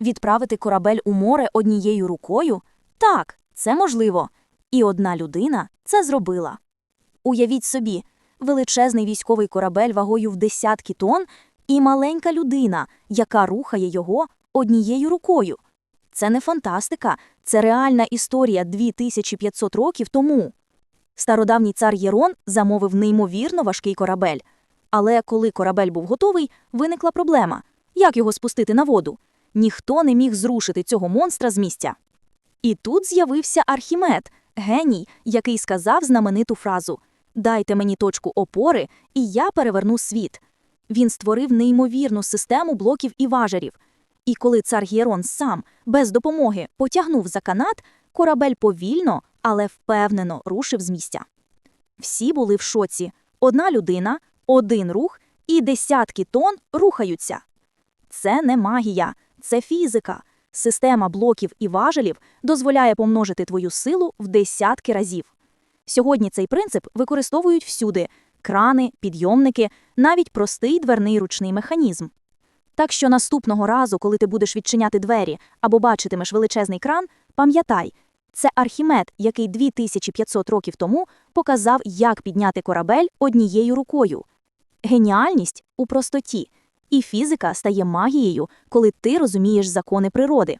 Відправити корабель у море однією рукою? Так, це можливо. І одна людина це зробила. Уявіть собі, величезний військовий корабель вагою в десятки тонн і маленька людина, яка рухає його однією рукою. Це не фантастика, це реальна історія 2500 років тому. Стародавній цар Єрон замовив неймовірно важкий корабель. Але коли корабель був готовий, виникла проблема. Як його спустити на воду? Ніхто не міг зрушити цього монстра з місця. І тут з'явився Архімед, геній, який сказав знамениту фразу Дайте мені точку опори, і я переверну світ. Він створив неймовірну систему блоків і важерів. І коли цар Гєрон сам, без допомоги, потягнув за канат, корабель повільно, але впевнено рушив з місця. Всі були в шоці. Одна людина, один рух і десятки тонн рухаються. Це не магія, це фізика. Система блоків і важелів дозволяє помножити твою силу в десятки разів. Сьогодні цей принцип використовують всюди крани, підйомники, навіть простий дверний ручний механізм. Так що наступного разу, коли ти будеш відчиняти двері або бачитимеш величезний кран, пам'ятай, це Архімед, який 2500 років тому показав, як підняти корабель однією рукою. Геніальність у простоті, і фізика стає магією, коли ти розумієш закони природи.